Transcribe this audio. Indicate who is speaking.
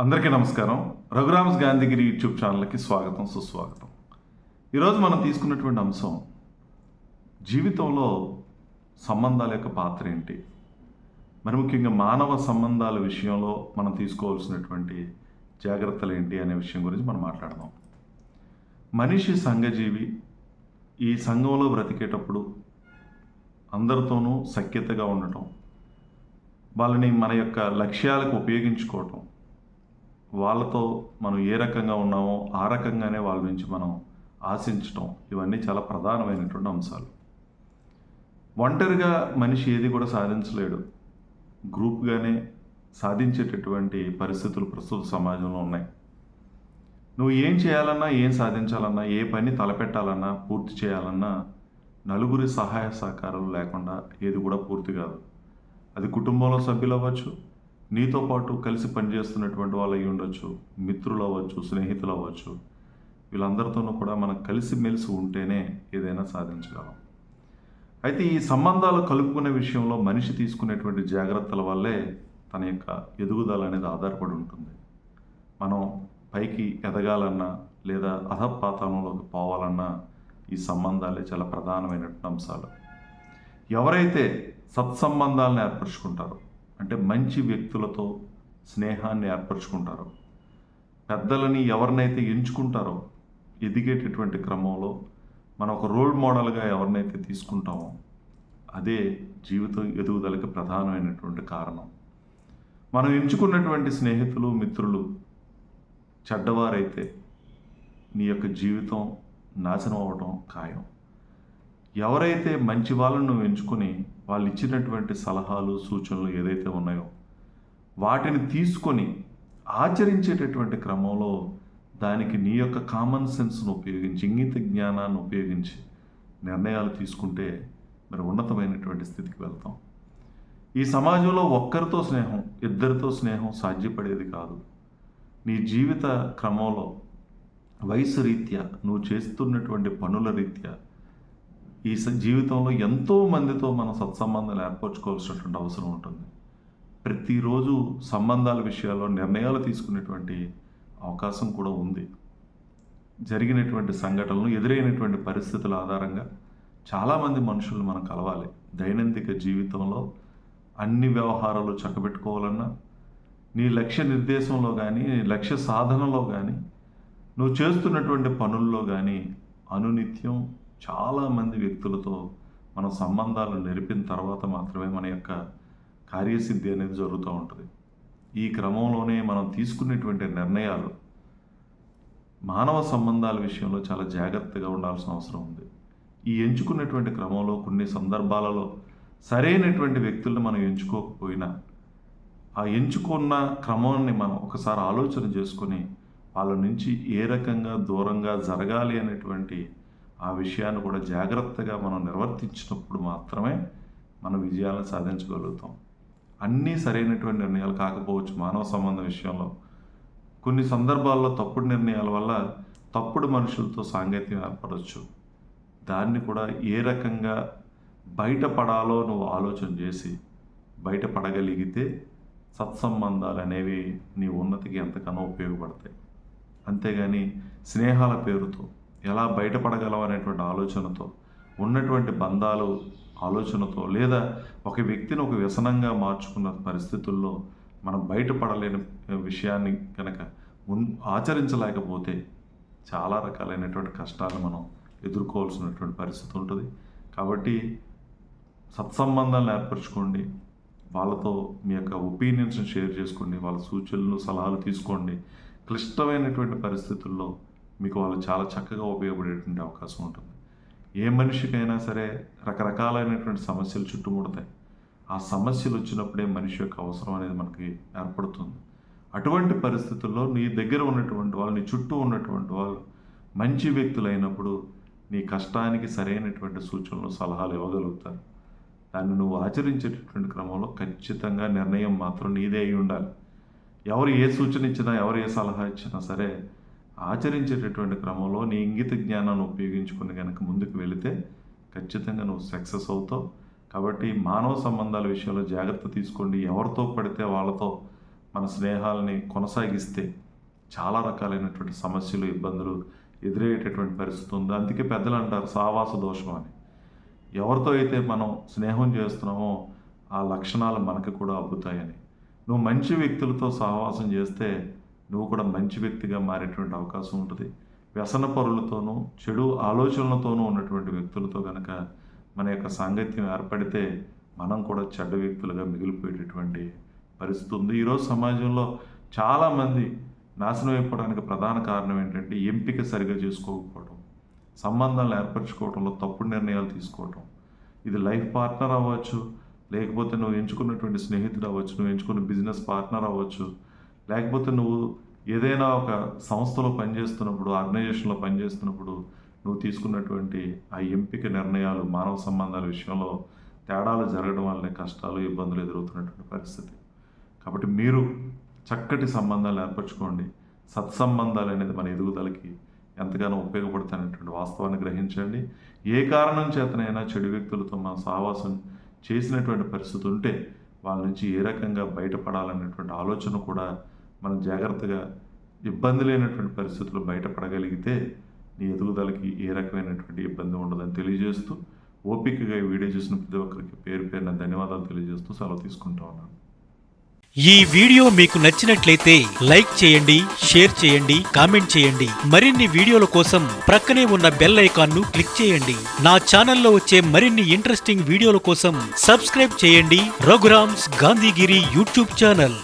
Speaker 1: అందరికీ నమస్కారం. రఘురామ్స్ గాంధీగిరి యూట్యూబ్ ఛానల్కి స్వాగతం సుస్వాగతం. ఈరోజు మనం తీసుకున్నటువంటి అంశం జీవితంలో సంబంధాల యొక్క పాత్ర ఏంటి? మరి ముఖ్యంగా మానవ సంబంధాల విషయంలో మనం తీసుకోవాల్సినటువంటి జాగ్రత్తలు ఏంటి అనే విషయం గురించి మనం మాట్లాడదాం. మనిషి సంఘజీవి ఈ సంఘంలో బ్రతికేటప్పుడు అందరితోనూ సఖ్యతగా ఉండటం వాళ్ళని మన యొక్క లక్ష్యాలకు ఉపయోగించుకోవటం వాళ్ళతో మనం ఏ రకంగా ఉన్నామో ఆ రకంగానే వాళ్ళ నుంచి మనం ఆశించటం ఇవన్నీ చాలా ప్రధానమైనటువంటి అంశాలు. ఒంటరిగా మనిషి ఏది కూడా సాధించలేడు. గ్రూప్గానే సాధించేటటువంటి పరిస్థితులు ప్రస్తుత సమాజంలో ఉన్నాయి. నువ్వు ఏం చేయాలన్నా ఏం సాధించాలన్నా ఏ పని తలపెట్టాలన్నా పూర్తి చేయాలన్నా నలుగురి సహాయ సహకారాలు లేకుండా ఏది కూడా పూర్తి కాదు. అది కుటుంబంలో సభ్యులు అవ్వచ్చు నీతో పాటు కలిసి పనిచేస్తున్నటువంటి వాళ్ళు అయి ఉండొచ్చు మిత్రులు అవ్వచ్చు స్నేహితులు అవ్వచ్చు. వీళ్ళందరితోనూ కూడా మనం కలిసి మెలిసి ఉంటేనే ఏదైనా సాధించగలం. అయితే ఈ సంబంధాలు కలుపుకునే విషయంలో మనిషి తీసుకునేటువంటి జాగ్రత్తల వల్లే తన యొక్క ఎదుగుదల అనేది ఆధారపడి ఉంటుంది. మనం పైకి ఎదగాలన్నా లేదా అధపాతంలోకి పోవాలన్నా ఈ సంబంధాలే చాలా ప్రధానమైనటువంటి అంశాలు. ఎవరైతే సత్సంబంధాలను ఏర్పరచుకుంటారో అంటే మంచి వ్యక్తులతో స్నేహాన్ని ఏర్పరచుకుంటారో. పెద్దలని ఎవరినైతే ఎంచుకుంటారో ఎదిగేటటువంటి క్రమంలో మనం ఒక రోల్ మోడల్గా ఎవరినైతే తీసుకుంటామో అదే జీవితం ఎదుగుదలకి ప్రధానమైనటువంటి కారణం. మనం ఎంచుకున్నటువంటి స్నేహితులు మిత్రులు చెడ్డవారైతే నీ యొక్క జీవితం నాశనం అవ్వడం ఖాయం. ఎవరైతే మంచి వాళ్ళను నువ్వు ఎంచుకొని వాళ్ళు ఇచ్చినటువంటి సలహాలు సూచనలు ఏదైతే ఉన్నాయో వాటిని తీసుకొని ఆచరించేటటువంటి క్రమంలో దానికి నీ యొక్క కామన్ సెన్స్ను ఉపయోగించి ఇంగిత జ్ఞానాన్ని ఉపయోగించి నిర్ణయాలు తీసుకుంటే మరి ఉన్నతమైనటువంటి స్థితికి వెళ్తాం. ఈ సమాజంలో ఒక్కరితో స్నేహం ఇద్దరితో స్నేహం సాధ్యపడేది కాదు. నీ జీవిత క్రమంలో వయసు రీత్యా నువ్వు చేస్తున్నటువంటి పనుల రీత్యా ఈ జీవితంలో ఎంతో మందితో మనం సత్సంబంధాలు ఏర్పరచుకోవాల్సినటువంటి అవసరం ఉంటుంది. ప్రతిరోజు సంబంధాల విషయాల్లో నిర్ణయాలు తీసుకునేటువంటి అవకాశం కూడా ఉంది. జరిగినటువంటి సంఘటనలు ఎదురైనటువంటి పరిస్థితుల ఆధారంగా చాలామంది మనుషులు మనం కలవాలి. దైనందిక జీవితంలో అన్ని వ్యవహారాలు చక్కబెట్టుకోవాలన్నా నీ లక్ష్య నిర్దేశంలో కానీ నీ లక్ష్య సాధనలో కానీ నువ్వు చేస్తున్నటువంటి పనుల్లో కానీ అనునిత్యం చాలామంది వ్యక్తులతో మన సంబంధాలు నెరిపిన తర్వాత మాత్రమే మన యొక్క కార్యసిద్ధి అనేది జరుగుతూ ఉంటుంది. ఈ క్రమంలోనే మనం తీసుకునేటువంటి నిర్ణయాలు మానవ సంబంధాల విషయంలో చాలా జాగ్రత్తగా ఉండాల్సిన అవసరం ఉంది. ఈ ఎంచుకున్నటువంటి క్రమంలో కొన్ని సందర్భాలలో సరైనటువంటి వ్యక్తులను మనం ఎంచుకోకపోయినా ఆ ఎంచుకున్న క్రమాన్ని మనం ఒకసారి ఆలోచన చేసుకొని వాళ్ళ నుంచి ఏ రకంగా దూరంగా జరగాలి అనేటువంటి ఆ విషయాన్ని కూడా జాగ్రత్తగా మనం నిర్వర్తించినప్పుడు మాత్రమే మన విజయాలను సాధించగలుగుతాం. అన్నీ సరైనటువంటి నిర్ణయాలు కాకపోవచ్చు మానవ సంబంధం విషయంలో. కొన్ని సందర్భాల్లో తప్పుడు నిర్ణయాల వల్ల తప్పుడు మనుషులతో సాంగత్యం ఏర్పడవచ్చు దాన్ని కూడా ఏ రకంగా బయటపడాలో నువ్వు ఆలోచన చేసి బయటపడగలిగితే సత్సంబంధాలు అనేవి నీ ఉన్నతికి ఎంతగానో ఉపయోగపడతాయి. అంతేగాని స్నేహాల పేరుతో ఎలా బయటపడగలం అనేటువంటి ఆలోచనతో ఉన్నటువంటి బంధాలు ఆలోచనతో లేదా ఒక వ్యక్తిని ఒక వ్యసనంగా మార్చుకున్న పరిస్థితుల్లో మనం బయటపడలేని విషయాన్ని కనుక మున్ ఆచరించలేకపోతే చాలా రకాలైనటువంటి కష్టాలు మనం ఎదుర్కోవాల్సినటువంటి పరిస్థితి ఉంటుంది. కాబట్టి సత్సంబంధాలను ఏర్పరచుకోండి వాళ్ళతో మీ యొక్క ఒపీనియన్స్ని షేర్ చేసుకోండి వాళ్ళ సూచనలు సలహాలు తీసుకోండి. క్లిష్టమైనటువంటి పరిస్థితుల్లో మీకు వాళ్ళు చాలా చక్కగా ఉపయోగపడేటువంటి అవకాశం ఉంటుంది. ఏ మనిషికైనా సరే రకరకాలైనటువంటి సమస్యలు చుట్టుముడతాయి. ఆ సమస్యలు వచ్చినప్పుడే మనిషి యొక్క అవసరం అనేది మనకి ఏర్పడుతుంది. అటువంటి పరిస్థితుల్లో నీ దగ్గర ఉన్నటువంటి వాళ్ళు నీ చుట్టూ ఉన్నటువంటి వాళ్ళు మంచి వ్యక్తులైనప్పుడు నీ కష్టానికి సరైనటువంటి సూచనలు సలహాలు ఇవ్వగలుగుతారు. దాన్ని నువ్వు ఆచరించేటటువంటి క్రమంలో ఖచ్చితంగా నిర్ణయం మాత్రం నీదే అయి ఉండాలి. ఎవరు ఏ సూచన ఇచ్చినా ఎవరు ఏ సలహా ఇచ్చినా సరే ఆచరించేటటువంటి క్రమంలో నీ ఇంగిత జ్ఞానాన్ని ఉపయోగించుకుని కనుక ముందుకు వెళితే ఖచ్చితంగా నువ్వు సక్సెస్ అవుతావు. కాబట్టి మానవ సంబంధాల విషయంలో జాగ్రత్త తీసుకోండి. ఎవరితో పడితే వాళ్ళతో మన స్నేహాలని కొనసాగిస్తే చాలా రకాలైనటువంటి సమస్యలు ఇబ్బందులు ఎదురయ్యేటటువంటి పరిస్థితి ఉంది. అందుకే పెద్దలు అంటారు సావాస దోషం అని. ఎవరితో అయితే మనం స్నేహం చేస్తున్నామో ఆ లక్షణాలు మనకు కూడా అబ్బుతాయని. నువ్వు మంచి వ్యక్తులతో సహవాసం చేస్తే నువ్వు కూడా మంచి వ్యక్తిగా మారేటువంటి అవకాశం ఉంటుంది. వ్యసన పరులతోనూ చెడు ఆలోచనలతోనూ ఉన్నటువంటి వ్యక్తులతో కనుక మన యొక్క సాంగత్యం ఏర్పడితే మనం కూడా చెడ్డ వ్యక్తులుగా మిగిలిపోయేటటువంటి పరిస్థితి ఉంది. ఈరోజు సమాజంలో చాలామంది నాశనం అయిపోవడానికి ప్రధాన కారణం ఏంటంటే ఎంపిక సరిగా చేసుకోకపోవడం సంబంధాలు ఏర్పరచుకోవడంలో తప్పుడు నిర్ణయాలు తీసుకోవటం ఇది లైఫ్ పార్ట్నర్ అవ్వచ్చు లేకపోతే నువ్వు ఎంచుకున్నటువంటి స్నేహితుడు అవ్వచ్చు నువ్వు ఎంచుకున్న బిజినెస్ పార్ట్నర్ అవ్వచ్చు లేకపోతే నువ్వు ఏదైనా ఒక సంస్థలో పనిచేస్తున్నప్పుడు ఆర్గనైజేషన్లో పనిచేస్తున్నప్పుడు నువ్వు తీసుకున్నటువంటి ఆ ఎంపిక నిర్ణయాలు మానవ సంబంధాల విషయంలో తేడాలు జరగడం వల్లనే కష్టాలు ఇబ్బందులు ఎదురవుతున్నటువంటి పరిస్థితి. కాబట్టి మీరు చక్కటి సంబంధాలు ఏర్పరచుకోండి. సత్సంబంధాలు అనేది మన ఎదుగుదలకి ఎంతగానో ఉపయోగపడతానటువంటి వాస్తవాన్ని గ్రహించండి. ఏ కారణం చేతనైనా చెడు వ్యక్తులతో మనం సహవాసం చేసినటువంటి పరిస్థితి ఉంటే వాళ్ళ నుంచి ఏ రకంగా బయటపడాలనేటువంటి ఆలోచన కూడా మనం జాగ్రత్తగా ఇబ్బంది లేనటువంటి పరిస్థితులు బయటపడగలిగితే నీ ఎదుగుదలకి ఏ రకమైనటువంటి ఇబ్బంది ఉండదని తెలియజేస్తూ ఓపికగా ఈ వీడియో చూసిన ప్రతి ఒక్కరికి పేరు పేరున ధన్యవాదాలు తెలియజేస్తూ సెలవు తీసుకుంటా ఉన్నాను.
Speaker 2: ఈ వీడియో మీకు నచ్చినట్లయితే లైక్ చేయండి షేర్ చేయండి కామెంట్ చేయండి. మరిన్ని వీడియోల కోసం ప్రక్కనే ఉన్న బెల్ ఐకాన్ను క్లిక్ చేయండి. నా ఛానల్లో వచ్చే మరిన్ని ఇంట్రెస్టింగ్ వీడియోల కోసం సబ్స్క్రైబ్ చేయండి. Raghuram's Gandhigiri YouTube channel.